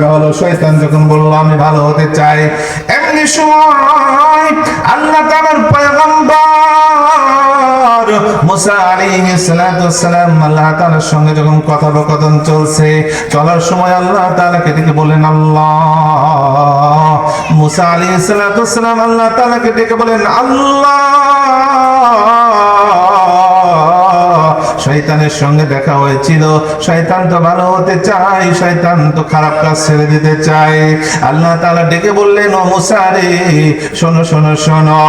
থাকা হলো, শয়তান যখন বলল, আমি ভালো হতে চাই। এমনি সময় আল্লাহ তাআলার পয়গম্বর মুসা আলাইহিস সালাতু আল্লাহ তাআলার সঙ্গে যখন কথোপকথন চলছে, চলার সময় আল্লাহ তাআলাকে ডেকে বলেন আল্লাহ। মুসা আলাইহিস সালাতু ওয়াসসালাম আল্লাহ তাআলাকে ডেকে বলেন আল্লাহ। শয়তানের সঙ্গে দেখা হয়েছিল। শয়তান তো ভালো হতে চায় শয়তান তো খারাপ কাজ ছেড়ে দিতে চায়। আল্লাহ তালা ডেকে বললেন ও মুসারে শোনো শোনো শোনো।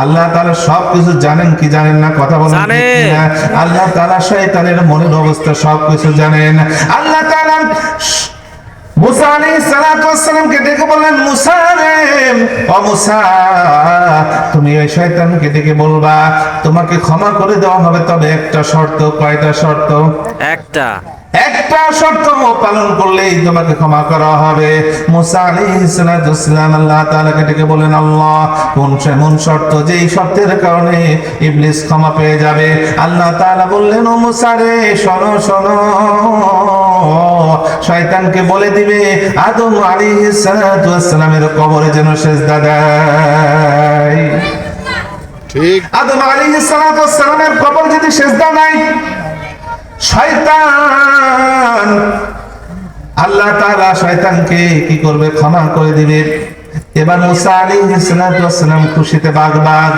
আল্লাহ তালা সব কিছু জানেন কি জানেন না কথা বলেন আল্লাহ তালা শয়তানের মনের অবস্থা সব কিছু জানেন। আল্লাহ তাআলা মুসা আলাইহিস ডেকে বললেন মুসা রে ও মুসা তুমি ওই শয়তানকে ডেকে বলবা তোমাকে ক্ষমা করে দেওয়া হবে তবে একটা শর্ত কয়টা শর্ত? একটা। একটা শর্ত পালন করলেই তোমাকে ক্ষমা করা হবে। মুসা আলাইহিস সালাতু ওয়াসসালাম আল্লাহ তাআলাকে ডেকে বলেন আল্লাহ কোন এমন শর্ত যেই শর্তের কারণে ইবলিস ক্ষমা পেয়ে যাবে? আল্লাহ তাআলা বললেন ও মুসা রে শোনো শোনো শয়তানকে বলে দিবে আদম সালাতু কবরে যেন সেজদা দেয়। ঠিক। আদম কবর যদি নাই শয়তান আল্লাহ তাআলা শয়তানকে কি করবে? ক্ষমা করে দিবে। এবার মুসা সালাতু ওয়াসসালাম খুশিতে বাগবাগ।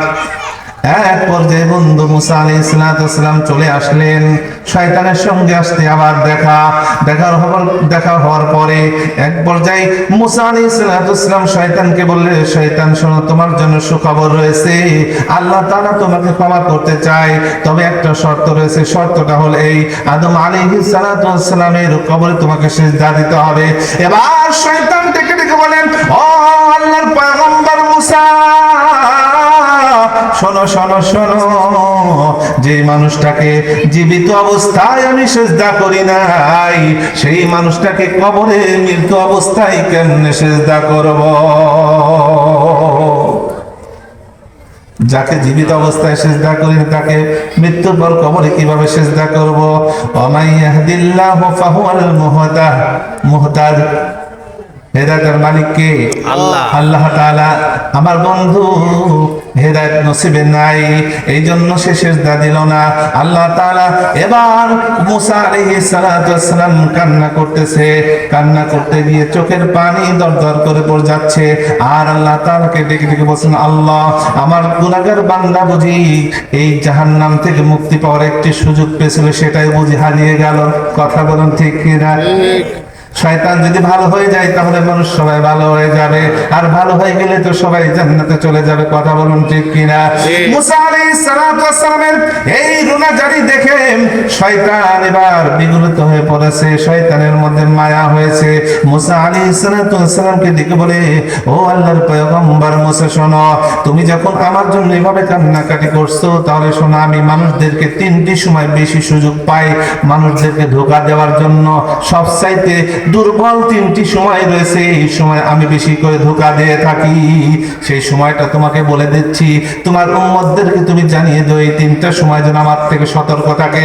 এক পর্যায়ে বন্ধু মুসা আলাইহিস সালাতু ওয়াসসালাম চলে আসলেন। শয়তানের সঙ্গে আসতে আবার দেখা। দেখার হওয়ার দেখা হওয়ার পরে এক পর্যায়ে মুসা আলাইহিস সালাতু ওয়াসসালাম শয়তানকে বললেন, শয়তান, শোনো, তোমার জন্য সুখবর রয়েছে। আল্লাহ তাআলা তোমাকে ক্ষমা করতে চায়। তবে একটা শর্ত রয়েছে। শর্তটা হলো এই, আদম আলাইহিস সালাতু ওয়াসসালামের কবরে তোমাকে সিজদা দিতে হবে। এবার শয়তান ডেকে ডেকে বলেন, ও আল্লাহর পয়গম্বর মুসা! শোনো শোনো শোনো। যে মানুষটাকে জীবিত অবস্থায় আমি সেজদা করি নাই, সেই মানুষটাকে কবরে মৃত্যু অবস্থায় কেমনে সেজদা করব? যাকে জীবিত অবস্থায় সেজদা করি তাকে মৃত্যুর পর কবরে কীভাবে সেজদা করব? ওমাই ইয়াহদিল্লাহু ফাহুয়াল মুহতা মুহতাদ হেদায়েতের মালিক কে আল্লাহ। আল্লাহ তাআলা আমার বন্ধু হেদায়েত নসিবে নাই। এই জন্য সে সেজদা দিল না। আল্লাহ তাআলা এবার মুসা আলাইহিস সালাতু ওয়াসসালাম কান্না করতেছে। কান্না করতে গিয়ে চোখের পানি দরদর করে পড়ে যাচ্ছে। আর আল্লাহ তাআলাকে ডেকে ডেকে বলছেন আল্লাহ আমার গুনাহগার বান্দা বুঝি এই জাহান্নাম থেকে মুক্তি পাওয়ার একটি সুযোগ পেয়েছিল সেটাই বুঝি হারিয়ে গেল। কথা বলুন ঠিক কিনা? ঠিক। শয়তান যদি ভালো হয়ে যায় তাহলে মানুষ সবাই ভালো হয়ে যাবে। আর ভালো হয়ে গেলে তো সবাই জান্নাতে চলে যাবে কথা বলুন ঠিক কিনা? মুসা আলাইহিস সালাতু ওয়াসসালামের এই রুনাজারি দেখে শয়তান এবার বিগলিত হয়ে পড়েছে শয়তানের মধ্যে মায়া হয়েছে। মুসা আলাইহিস সালাতু ওয়াসসালামকে ডেকে বলে ও আল্লাহর পয়গম্বর মুসা শোনো তুমি যখন আমার জন্য এভাবে কান্নাকাটি করছ তাহলে শোনো আমি মানুষদেরকে তিনটি সময় বেশি সুযোগ পাই। মানুষদেরকে ধোকা দেওয়ার জন্য সবচাইতে দুর্বল তিনটি সময় রয়েছে, এই সময় আমি বেশি করে ধোকা দিয়ে থাকি। সেই সময়টা তোমাকে বলে দিচ্ছি, তোমার উম্মতদেরকে তুমি জানিয়ে দাও, এই তিনটা সময় যেন আমার থেকে সতর্ক থাকে।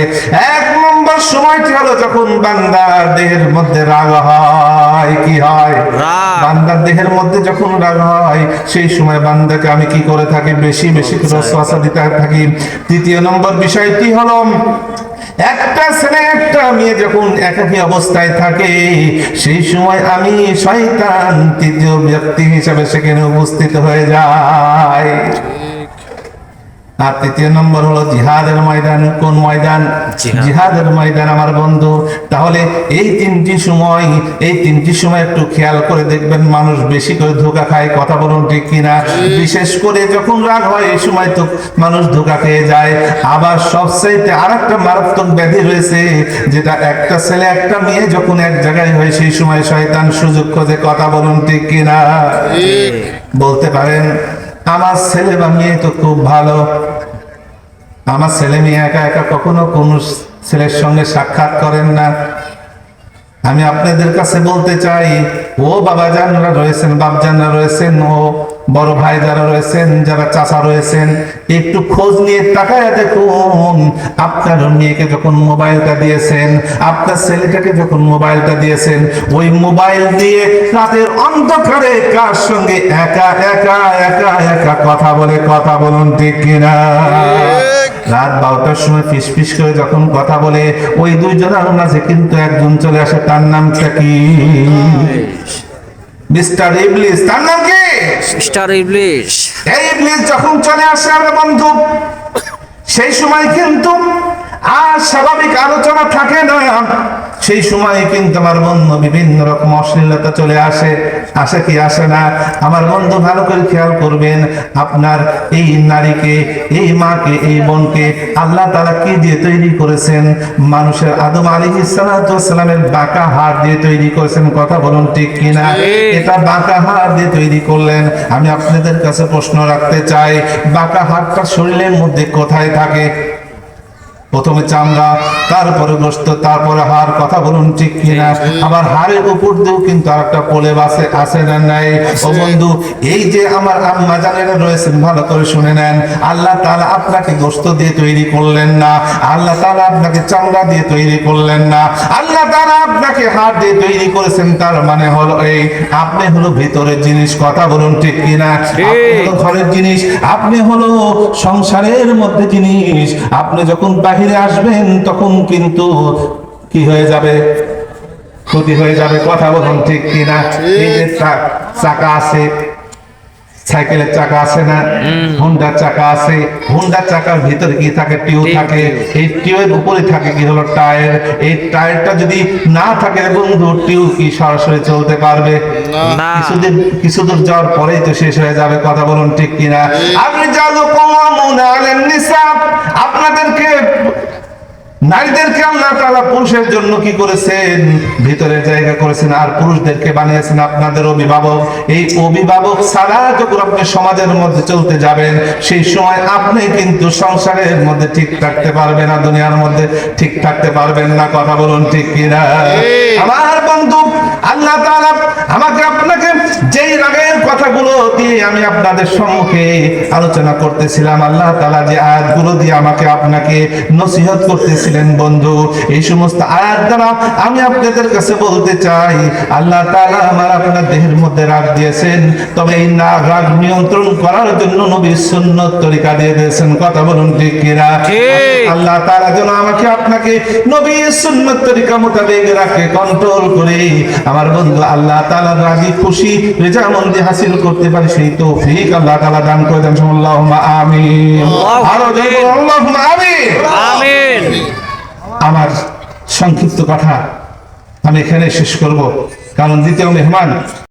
এক নম্বর সময়টি হলো যখন বান্দার দেহের মধ্যে রাগ হয় কি হয়? রাগ। বান্দার দেহের মধ্যে যখন রাগ হয় সেই সময় বান্দাকে আমি কি করে থাকি? বেশি বেশি করে শ্বাসা দিতে থাকি। তৃতীয় নম্বর বিষয়টি হলো একটা ছেলে একটা মেয়ে যখন একাকী অবস্থায় থাকে সেই সময় আমি শয়তান তৃতীয় ব্যক্তি হিসাবে সেখানে উপস্থিত হয়ে যায় আর তৃতীয় নম্বর হলো জিহাদের ময়দান। কোন ময়দান? জিহাদের ময়দান আমার বন্ধু। তাহলে এই তিনটি সময় এই তিনটি সময় একটু খেয়াল করে দেখবেন মানুষ বেশি করে ধোকা খায় কথা বলুন ঠিক কিনা? বিশেষ করে যখন রাগ হয় এই সময় তো মানুষ ধোকা খেয়ে যায়। আবার সবচাইতে আর একটা মারাত্মক ব্যাধি রয়েছে যেটা একটা ছেলে একটা মেয়ে যখন এক জায়গায় হয় সেই সময় শয়তান সুযোগ খোঁজে কথা বলুন ঠিক কিনা? বলতে পারেন আমার ছেলে বা মেয়ে তো খুব ভালো। আমার ছেলে মেয়ে একা একা কখনো কোন ছেলের সঙ্গে সাক্ষাৎ করেন না। আমি আপনাদের কাছে বলতে চাই, ও বাবা জানরা রয়েছেন, বাপ জানরা রয়েছেন, ও বড় ভাই যারা রয়েছেন, যারা চাচা রয়েছেন, একটু খোঁজ নিয়ে তাকায় দেখুন। আপনার মেয়েকে যখন মোবাইলটা দিয়েছেন, আপনার ছেলেটাকে যখন মোবাইলটা দিয়েছেন, ওই মোবাইল দিয়ে রাতের অন্ধকারে কার সঙ্গে একা একা একা একা কথা বলে, কথা বলুন ঠিক কিনা? রাত বারোটার সময় ফিস ফিস করে যখন কথা বলে ওই দুইজনের মাঝে কিন্তু একজন চলে আসে তার নামটা কি? মিস্টার ইবলিস। তার নাম কি? স্টার ইবলিশ এই ইবলিস যখন চলে আসে আমার বন্ধু সেই সময় কিন্তু আর স্বাভাবিক আলোচনা থাকে না। সেই সময় কিন্তু আমার বন্ধু বিভিন্ন রকম অশ্লীলতা চলে আসে আসে কি আসে না? আমার বন্ধু ভালো করে খেয়াল করবেন আপনার এই নারীকে এই মাকে এই বোনকে আল্লাহ তালা কি দিয়ে তৈরি করেছেন? মানুষের আদম আলী ইসালামের বাঁকা হাড় দিয়ে তৈরি করেছেন কথা বলুন ঠিক কিনা? এটা বাঁকা হাড় দিয়ে তৈরি করলেন। আমি আপনাদের কাছে প্রশ্ন রাখতে চাই বাঁকা হাড়টা শরীরের মধ্যে কোথায় থাকে? প্রথমে চামড়া তারপরে গোস্ত তারপরে হাড় কথা বলুন ঠিক কিনা? আবার হাড়ের উপর দিয়েও কিন্তু আরেকটা পোলে বাসে আছে না নাই? ও বন্ধু এই যে আমার আম্মা জানেরা রয়েছেন ভালো করে শুনে নেন। আল্লাহ তাআলা আপনাকে গোস্ত দিয়ে তৈরি করলেন না। আল্লাহ তাআলা আপনাকে চামড়া দিয়ে তৈরি করলেন না। আল্লাহ তাআলা আপনাকে হাড় দিয়ে তৈরি করেছেন তার মানে হলো এই আপনি হলো ভিতরের জিনিস কথা বলুন ঠিক কিনা? ঘরের জিনিস আপনি হলো সংসারের মধ্যে জিনিস আপনি যখন বাহিরে আসবেন তখন কিন্তু কি হয়ে যাবে? ক্ষতি হয়ে যাবে কথা বলুন ঠিক কিনা? চাকা আছে। সাইকেলের চাকা আছে না? হুন্ডার চাকা আছে। হুন্ডার চাকার ভিতরে কি থাকে? টিউ থাকে। টিউ। এই টিউয়ের উপরে থাকে কি হলো টায়ার? এই টায়ারটা যদি না থাকে বন্ধু টিউ কি সরাসরি চলতে পারবে? না। কিছুদিন কিছুদূর যাওয়ার পরেই তো শেষ হয়ে যাবে কথা বলুন ঠিক কিনা? আপনি নিসাব। আপনাদেরকে নারীদেরকে আল্লাহ তাআলা পুরুষের জন্য কি করেছেন? ভিতরে জায়গা করেছেন। আর পুরুষদেরকে বানিয়েছেন আপনাদের অভিভাবক। এই অভিভাবক ছাড়া যখন আপনি সমাজের মধ্যে চলতে যাবেন সেই সময় আপনি কিন্তু সংসারের মধ্যে ঠিক থাকতে পারবেন না দুনিয়ার মধ্যে ঠিক থাকতে পারবেন না। কথা বলুন ঠিক কিনা? আমার বন্ধু আল্লাহ তাআলা আমাকে আপনাকে যেই রাগের কথাগুলো দিয়ে আমি আপনাদের সম্মুখে আলোচনা করতেছিলাম। আল্লাহ তাআলা যে আয়াতগুলো দিয়ে আমাকে আপনাকে নসিহত করতেছিলেন বন্ধু এই সমস্ত আয়াত দ্বারা আমি আপনাদের কাছে বলতে চাই আল্লাহ তাআলা আমার আপনার দেহের মধ্যে রাগ দিয়েছেন তবে এই না রাগ নিয়ন্ত্রণ করার জন্য নবীর সুন্নত তরিকা দিয়ে দিয়েছেন। কথা বলুন ঠিক কিনা? আল্লাহ তাআলা যেন আমাকে আপনাকে নবীর সুন্নত তরিকা মোতাবেক রাখে কন্ট্রোল করে আমার বন্ধু আল্লাহ তাআলা রাজি খুশি রেজামন্দি হাসিল করতে পারি সেই তৌফিক। আল্লাহ তাআলা দান করে দেন। আল্লাহুম্মা আমিন। আরও আল্লাহুম্মা আমিন। আমিন। আমার সংক্ষিপ্ত কথা আমি এখানে শেষ করব। কারণ দ্বিতীয় মেহমান।